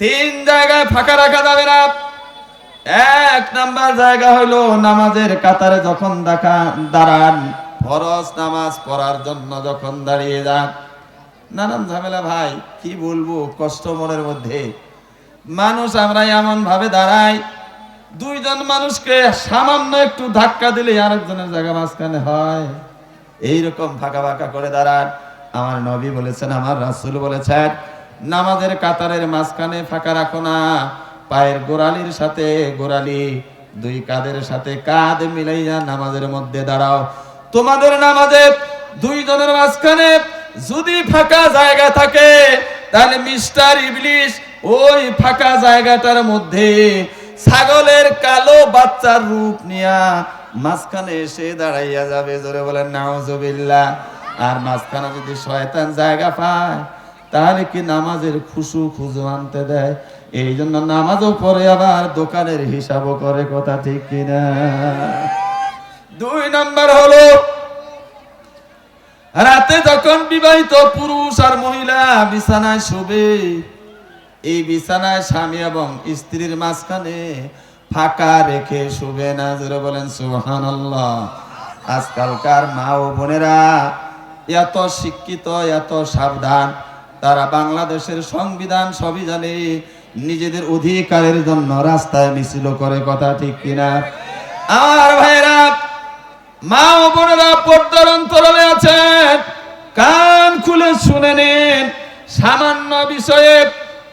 তিন জায়গায় ফাঁকা রাখা যাবে না। এক নাম্বার জায়গা হলো নামাজের কাতারে যখন দেখা দাঁড়ান, ফরজ নামাজ পড়ার জন্য যখন দাঁড়িয়ে যান। নানান ঝামেলা ভাই, কি বলব, কষ্ট মনের মধ্যে। মানুষ আমরা এমন ভাবে দাঁড়াই, দুইজন মানুষকে সামান্য একটু ধাক্কা দিলে আরেকজনের জায়গা মাঝখানে হয়। এইরকম ফাঁকা ফাঁকা করে দাঁড়ান। আমার নবী বলেছেন, আমার রাসূল বলেছেন নামাজের কাতারের মাঝখানে ফাঁকা রাখো না। পায়ের গোড়ালির সাথে গোড়ালি, দুই কাদের সাথে কাঁধ মিলাইয়া নামাজের মধ্যে দাঁড়াও। তোমাদের নামাজে দুইজনের মাঝখানে যদি ফাঁকা জায়গা থাকে, তাহলে মিস্টার ইবলিশ ওই ফাঁকা জায়গাটার মধ্যে ছাগলের কালো বাচ্চার রূপ নিয়া মাঝখানে এসে দাঁড়াইয়া যাবে। জোরে বলেন, নাউজুবিল্লাহ। আর মাঝখানে যদি শয়তান জায়গা পায় তাহলে কি নামাজের খুশু খুজু আনতে দেয়? এই জন্য নামাজও পরে আবার দোকানের হিসাবও করে, কথা ঠিক কিনা? দুই নাম্বার হলো, রাতে যখন বিবাহিত পুরুষ আর মহিলা বিছানায় শোবে, এই বিছানায় স্বামী এবং স্ত্রীর মাঝখানে ফাঁকা রেখে শুবে না। জোরে বলেন সুহান আজকালকার মা ও বোনেরা এত শিক্ষিত, এত সাবধান। তারা বাংলাদেশের সংবিধান সবই জানে নিজেদের অধিকারের জন্য রাস্তায় মিছিল করে, কথা ঠিক কিনা? আমার ভাইরা মা ও বোনেরা পর্দার অন্তরালে আছেন। কান খুলে শুনে নিন, সামান্য বিষয়ে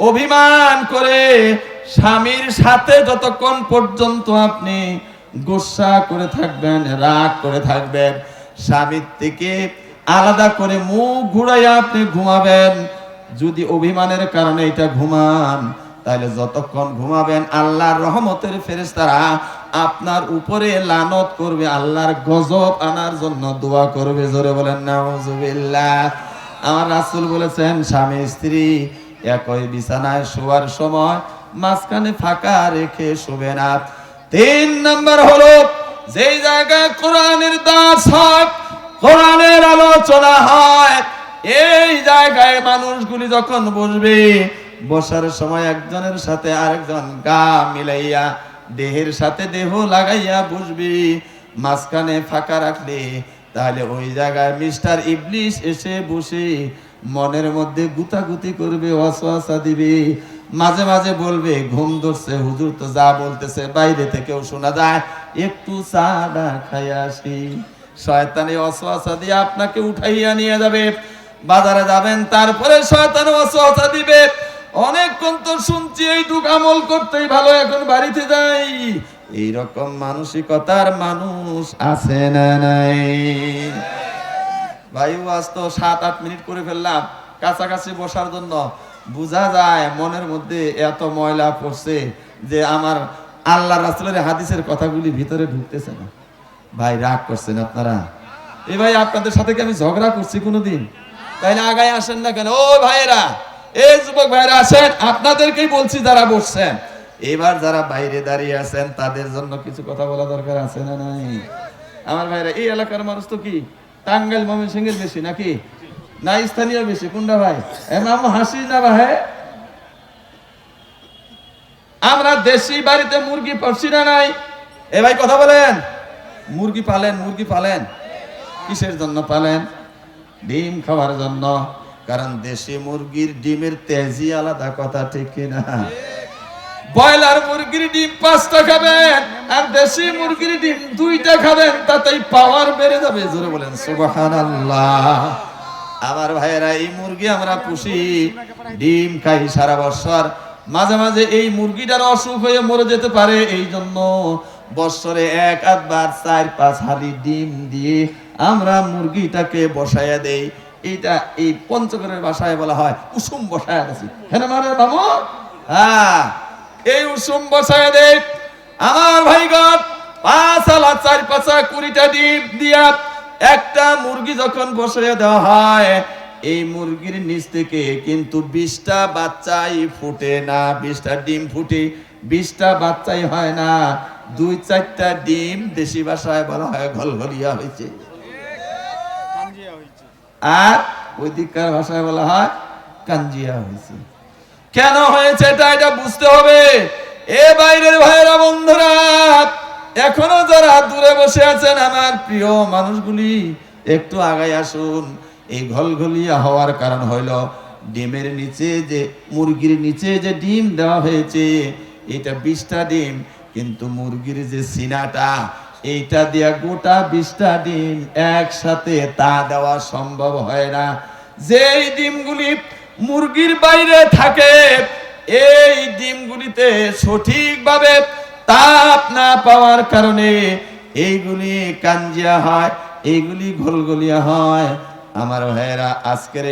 অভিমান করে স্বামীর সাথে যতক্ষণ পর্যন্ত আপনি গোসা করে থাকবেন, রাগ করে থাকবেন, স্বামীর থেকে আলাদা করে মুখ ঘুরাইয়া আপনি ঘুমাবেন। যদি অভিমানের কারণে এটা ঘুমান, তাহলে যতক্ষণ ঘুমাবেন, আল্লাহর রহমতের ফেরেশতারা আপনার উপরে লানত করবে, আল্লাহর গজব আনার জন্য দোয়া করবে। জোরে বলেন, নাউজুবিল্লাহ। আমার রাসুল বলেছেন, স্বামী, স্ত্রী, একই বিছানায় শোয়ার সময় মাঝখানে ফাঁকা রেখে শোবে না। তিন নাম্বার হলো, যেই জায়গায় কোরআনের দাস হয় কোরআনের আলোচনা হয়। এই জায়গায় মানুষগুলি যখন বসবে, বসার সময় একজনের সাথে আরেকজন গা মিলাইয়া, দেহের সাথে দেহ লাগাইয়া বসবি, মাঝখানে ফাঁকা রাখলে, তাহলে ওই জায়গায় মিস্টার ইবলিশ এসে বসে মনের মধ্যে গুতাগুতি করবে অসহসা দিবে। মাঝে মাঝে বলবে, ঘুম ধরছে, হুজুর তো যা বলতেছে, বাইরে থেকেও শোনা যায়, একটু চাটা খাই আসি। শয়তানি অসহসা দিয়ে আপনাকে উঠাইয়া নিয়ে যাবে। বাজারে যাবেন, তারপরে শয়তান অসহসা দিবে। অনেকক্ষণ তো শুনছি এই দুঃখ আমল করতেই ভালো, এখন বাড়িতে যাই। এইরকম মানসিকতার মানুষ আছে না নাই? ভাই আজ তো সাত, আট মিনিট করে ফেললাম, কাছাকাছি বসার জন্য। বোঝা যায় মনের মধ্যে এত ময়লা পড়ছে যে আমার আল্লাহ রাসুলের হাদিসের কথাগুলি ভিতরে ঢুকতেছে না। ভাই, রাগ করছেন আপনারা? এ ভাই, আপনাদের সাথে কি আমি ঝগড়া করছি কোনোদিন? তাইলে আগায় আসেন না কেন? ও ভাইরা এই যুবক ভাইরা আসেন, আপনাদেরকেই বলছি যারা বসছেন। এবার যারা বাইরে দাঁড়িয়ে আছেন, তাদের জন্য কিছু কথা বলা দরকার আছে না নাই? আমার ভাইরা এই এলাকার মানুষ তো কি? টাঙ্গাইল ময়মন সিংহের বেশি নাকি? না স্থানীয় বেশি? কোনটা ভাই? এমাম হাসি না ভাই? আমরা দেশি বাড়িতে মুরগি পড়ছি না নাই? এ ভাই, কথা বলেন। মুরগি পালেন মুরগি পালেন? কিসের জন্য পালেন? ডিম খাওয়ার জন্য। কারণ দেশি মুরগির ডিমের তেজি আলাদা কথা, ঠিক কিনা? ব্রয়লার মুরগির ডিম পাঁচটা খাবেন, আর দেশি মুরগির ডিম দুইটা খাবেন, তাতেই পাওয়ার বেড়ে যাবে, জোরে বলেন, সুবহানাল্লাহ। আমার ভাইয়েরা, এই মুরগি আমরা পুষি, ডিম খাই সারা বছর। মাঝে মাঝে এই মুরগিটার অসুখ হয়ে মরে যেতে পারে এই জন্য বছরে এক, আধবার চার, পাঁচ হালি ডিম দিয়ে আমরা মুরগিটাকে বসাইয়া দেই। এইটা এই পঞ্চগড়ের ভাষায় বলা হয় কুসুম বসায় আছি হ্যাঁ মানে বাবু? হ্যাঁ এই উসুম বসায় দে আমার ভাইগণ, পাঁচ আলা চার, পাঁচা কুড়িটা ডিম দিয়া একটা মুরগি যখন বসাইয়া দেওয়া হয়, এই মুরগির নিচ থেকে কিন্তু বিশটা বাচ্চাই ফুটে না, বিশটা ডিম ফুটে, বিশটা বাচ্চাই হয় না। দুই চারটা ডিম দেশি ভাষায় বলা হয় ঘলঘলিয়া হয়েছে আর ওই দিককার ভাষায় বলা হয় কাঞ্জিয়া হয়েছে কেন হয়েছে এটা এটা বুঝতে হবে। এ বাইরের ভাইয়েরা বন্ধুরা এখনও যারা দূরে বসে আছেন আমার প্রিয় মানুষগুলি একটু আগাই আসুন। এই ঘলঘলিয়া হওয়ার কারণ হইল ডিমের নিচে যে মুরগির নিচে যে ডিম দেওয়া হয়েছে এটা বিশটা ডিম। কিন্তু মুরগির যে সিনাটা, এইটা দিয়া গোটা বিশটা ডিম একসাথে তা দেওয়া সম্ভব হয় না। যেই ডিমগুলি মুরগির বাইরে থাকে, এই ডিমগুলিতে সঠিকভাবে তাপ না পাওয়ার কারণে এইগুলি কাঞ্জিয়া হয়, এইগুলি ঘোলগলিয়া হয়। আমার ভাইয়েরা, আজকের